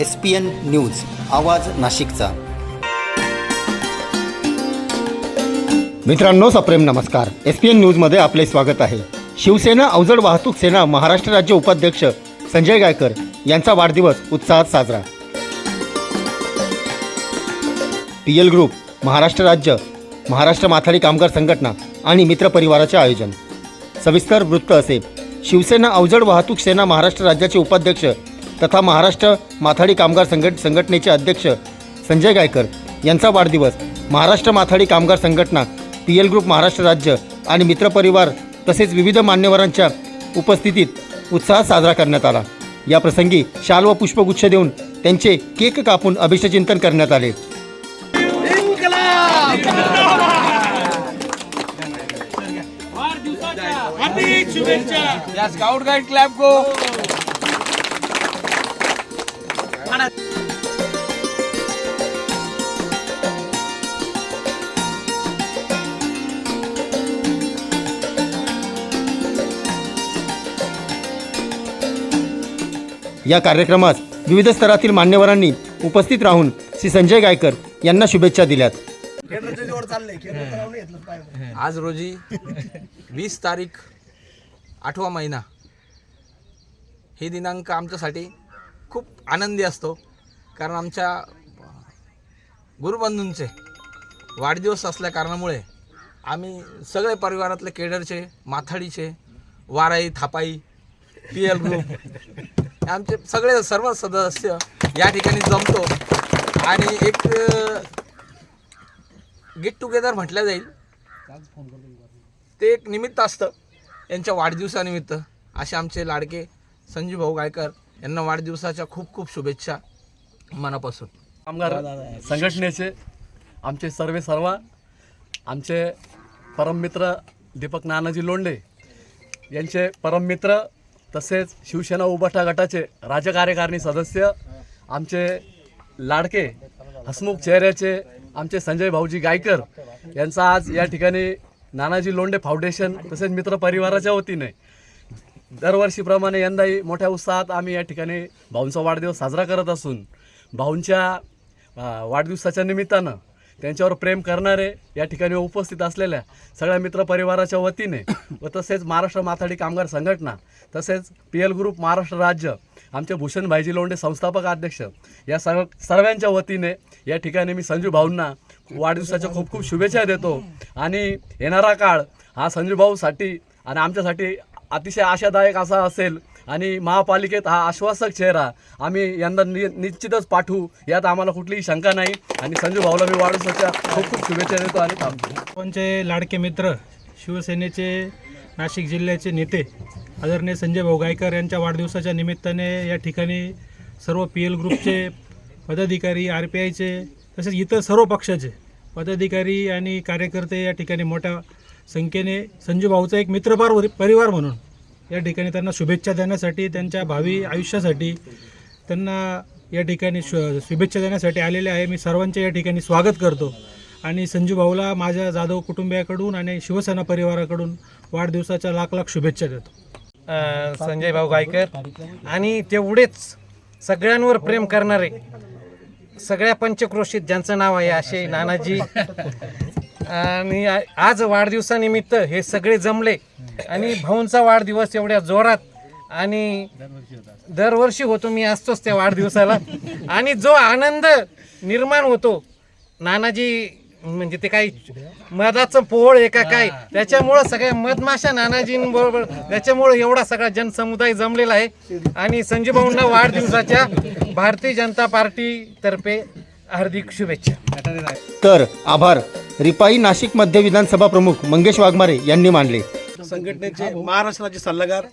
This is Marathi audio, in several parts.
एस पी एन न्यूज आवाज नाशिकचा. मित्रांनो सप्रेम नमस्कार. एस पी एन न्यूजमध्ये आपले स्वागत आहे. शिवसेना अवजड वाहतूक सेना महाराष्ट्र राज्य उपाध्यक्ष संजय गायकर यांचा वाढदिवस उत्साहात साजरा. पी एल ग्रुप महाराष्ट्र राज्य महाराष्ट्र माथाडी कामगार संघटना आणि मित्रपरिवाराचे आयोजन. सविस्तर वृत्त असे. शिवसेना अवजड वाहतूक सेना महाराष्ट्र राज्याचे उपाध्यक्ष तथा महाराष्ट्र माथाडी कामगार संघट संघटनेचे अध्यक्ष संजय गायकर यांचा वाढदिवस महाराष्ट्र माथाडी कामगार संघटना पी एल ग्रुप महाराष्ट्र राज्य आणि मित्रपरिवार तसेच विविध मान्यवरांच्या उपस्थितीत उत्साहात साजरा करण्यात आला. या प्रसंगी शाल व पुष्पगुच्छ देऊन त्यांचे केक कापून अभिष्टचिंतन करण्यात आले. हार्दिक शुभेच्छा. या स्काउट या कार्यक्रमास विविध स्तरातील मान्यवरांनी उपस्थित राहून श्री संजय गायकर यांना शुभेच्छा दिल्यात. आज रोजी वीस तारीख आठवा महिना. हे दिनांक आमच्यासाठी खूप आनंदी असतो. कारण आमच्या गुरुबंधूंचे वाढदिवस असल्या कारणामुळे आम्ही सगळे परिवारातले केडरचे माथाडीचे वाराई थापाई पी एल ग्रुप आमचे सगळे सर्व सदस्य या ठिकाणी जमतो. आणि एक गेट टुगेदर म्हटलं जाईल. ते एक निमित्त असतं. यांच्या वाढदिवसानिमित्त असे आमचे लाडके संजीवभाऊ भाऊ गायकर यांना वाढदिवसाच्या खूप खूप शुभेच्छा मनापासून. कामगार संघटनेचे आमचे सर्वे सर्व आमचे परममित्र दीपक नानाजी लोंढे यांचे परममित्र तसेच शिवसेना उभाटा गटाचे राज्यकार्यकारिणी सदस्य आमचे लाडके हसमुख चेहऱ्याचे आमचे संजय भाऊजी गायकर यांचा आज या ठिकाणी नानाजी लोंढे फाउंडेशन तसेच मित्र परिवाराच्या वतीने दरवर्षीप्रमाणे यंदाही मोठ्या उत्साहात आम्ही या ठिकाणी भाऊंचा वाढदिवस साजरा करत असून भाऊंच्या वाढदिवसाच्या निमित्तानं त्यांच्यावर प्रेम करणारे या ठिकाणी उपस्थित असलेल्या सगळ्या मित्रपरिवाराच्या वतीने व तसेच महाराष्ट्र माथाडी कामगार संघटना तसेच पी एल ग्रुप महाराष्ट्र राज्य आमचे भूषण भाईजी लोंढे संस्थापक अध्यक्ष या सर्व सर्वांच्या वतीने या ठिकाणी मी संजू भाऊंना वाढदिवसाच्या खूप खूप शुभेच्छा देतो. आणि येणारा काळ हा संजू भाऊसाठी आणि आमच्यासाठी अतिशय आशादायक असा असेल आणि महापालिकेत हा आश्वासक चेहरा आम्ही यंदा नि निश्चितच पाठवू यात आम्हाला कुठलीही शंका नाही. आणि संजू भाऊला मी वाढदिवसाच्या खूप खूप शुभेच्छा देतो आणि थांबतो. आपणचे लाडके मित्र शिवसेनेचे नाशिक जिल्ह्याचे नेते आदरणीय संजय भाऊ गायकर यांच्या वाढदिवसाच्या निमित्ताने या ठिकाणी सर्व पी एल ग्रुपचे पदाधिकारी आर पी आयचे तसेच इतर सर्व पक्षाचे पदाधिकारी आणि कार्यकर्ते या ठिकाणी मोठ्या संख्येने संजू भाऊचा एक मित्रपार परिवार म्हणून या ठिकाणी त्यांना शुभेच्छा देण्यासाठी त्यांच्या भावी आयुष्यासाठी त्यांना या ठिकाणी शु शुभेच्छा देण्यासाठी आलेले आहे. मी सर्वांचे या ठिकाणी स्वागत करतो. आणि संजू भाऊला माझ्या जाधव कुटुंबियाकडून आणि शिवसेना परिवाराकडून वाढदिवसाच्या लाख लाख शुभेच्छा देतो. संजय भाऊ गायकर. आणि तेवढेच सगळ्यांवर प्रेम करणारे सगळ्या पंचक्रोशीत ज्यांचं नाव आहे असे नानाजी आणि आ- आज वाढदिवसानिमित्त हे सगळे जमले. आणि भाऊंचा वाढदिवस एवढ्या जोरात आणि दरवर्षी होतो मी असतोच त्या वाढदिवसाला. आणि जो आनंद निर्माण होतो नानाजी म्हणजे ते काही मधाचं पोहळ आहे का काय त्याच्यामुळं सगळ्या मधमाशा नानाजींबरोबर त्याच्यामुळं एवढा सगळा जनसमुदाय जमलेला आहे. आणि संजय भाऊंना वाढदिवसाच्या भारतीय जनता पार्टीतर्फे हार्दिक शुभेच्छा. तर आभार. रिपाई नाशिक मध्य विधानसभा प्रमुख मंगेश वाघमारे यांनी मानले. संघटनेचे महाराष्ट्राचे सल्लागार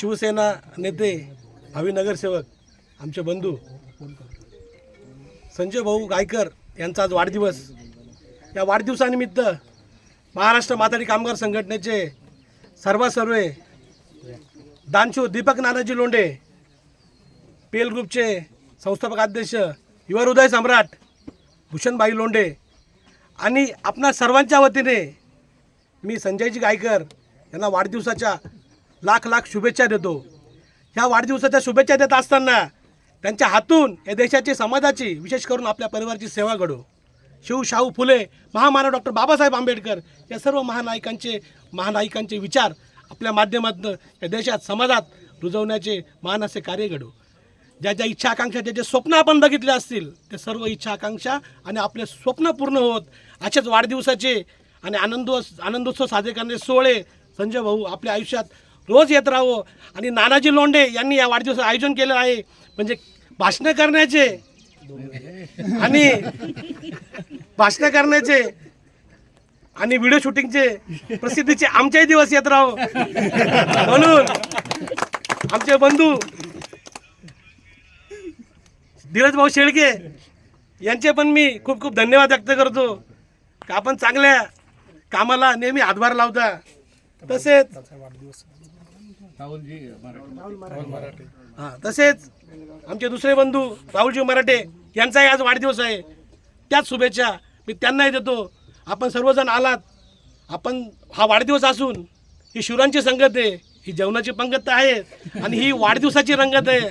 शिवसेना नेते भावी नगरसेवक आमचे बंधू संजय भाऊ गायकर यांचा आज वाढदिवस. या वाढदिवसानिमित्त महाराष्ट्र माथाडी कामगार संघटनेचे सर्वसर्वे दानशू दीपक नानाजी लोंढे पेल ग्रुपचे संस्थापक अध्यक्ष युवा हृदय सम्राट भूषणबाई लोंढे आणि आपणा सर्वांच्या वतीने मी संजयजी गायकर यांना वाढदिवसाच्या लाख लाख शुभेच्छा देतो. ह्या वाढदिवसाच्या शुभेच्छा देत असताना त्यांच्या हातून या देशाची समाजाची विशेष करून आपल्या परिवाराची सेवा घडो. शिव शाहू फुले महामानव डॉक्टर बाबासाहेब आंबेडकर या सर्व महानायकांचे महानायकांचे विचार आपल्या माध्यमातून या देशात समाजात रुजवण्याचे महान असे कार्य घडू. ज्या ज्या इच्छा आकांक्षा ज्या जे स्वप्न आपण बघितले असतील ते सर्व इच्छा आकांक्षा आणि आपले स्वप्न पूर्ण होत. असेच वाढदिवसाचे आणि आनंद आनंदोत्सव साजरे करणारे सोहळे संजय भाऊ आपल्या आयुष्यात रोज येत राहावं आणि नानाजी लोंढे यांनी या वाढदिवसाचं आयोजन केलं आहे. म्हणजे भाषणं करण्याचे आणि भाषणं करण्याचे आणि व्हिडिओ शूटिंगचे प्रसिद्धीचे आमच्याही दिवस येत राहो. म्हणून आमचे बंधू धीरज भाऊ शेळके. यांचे पण मी खूप खूप धन्यवाद व्यक्त करतो. का आपण चांगल्या कामाला नेहमी हातभार लावता. तसेच हां तसेच आमचे दुसरे बंधू राहुलजी मराठे यांचाही आज वाढदिवस आहे. त्याच शुभेच्छा मी त्यांनाही देतो. आपण सर्वजण आलात. आपण हा वाढदिवस असून ही शिवरांची संगत आहे. ही जेवणाची पंगत तर आहे आणि ही वाढदिवसाची रंगत आहे.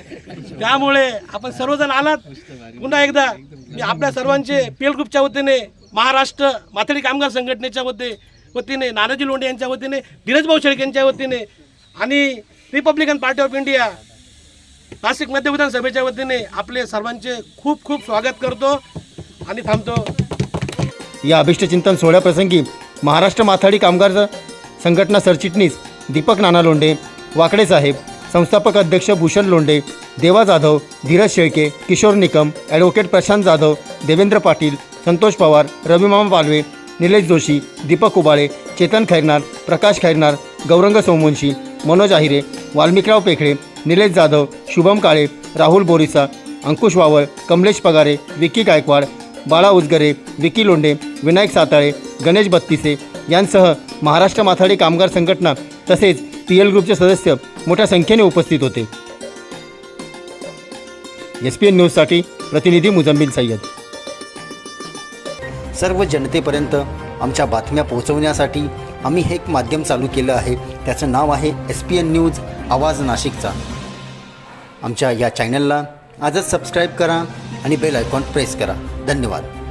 त्यामुळे आपण सर्वजण आलात. पुन्हा एकदा मी आपल्या सर्वांचे पी एल ग्रुपच्या वतीने महाराष्ट्र माथाडी कामगार संघटनेच्या वती वतीने नानाजी लोंढे यांच्या वतीने धीरज भाऊ शेळके यांच्या वतीने आणि Republican Party of India Nashik मध्य विधानसभेच्या वतीने आपले सर्वांचे खूप खूप स्वागत करतो आणि थांबतो. या अभिष्टचिंतन सोहळ्याप्रसंगी महाराष्ट्र माथाडी कामगार संघटना सरचिटणीस दीपक नाना लोंडे वाकडे साहेब संस्थापक अध्यक्ष भूषण लोंडे देवा जाधव धीरज शेळके किशोर निकम ॲडव्होकेट प्रशांत जाधव देवेंद्र पाटील संतोष पवार रविमामा पालवे निलेश जोशी दीपक उबाळे चेतन खैरनार प्रकाश खैरनार गौरंग सोमवंशी मनोज आहिरे वाल्मिकराव पेखळे निलेश जाधव शुभम काळे राहुल बोरिसा अंकुश वावळ कमलेश पगारे विकी गायकवाड बाळा उजगरे विकी लोंडे विनायक साताळे गणेश बत्तीसे यांसह महाराष्ट्र माथाडी कामगार संघटना तसेच पी एल ग्रुपचे सदस्य मोठ्या संख्येने उपस्थित होते. एस पी एन न्यूजसाठी प्रतिनिधी मुजम्मिल सय्यद. सर्व जनतेपर्यंत आमच्या बातम्या पोहोचवण्यासाठी आम्ही हे एक माध्यम चालू केलं आहे. त्याचं नाव आहे एस पी एन न्यूज आवाज नाशिकचा. आमच्या या चॅनलला आजच सबस्क्राईब करा आणि बेल आयकॉन प्रेस करा. धन्यवाद.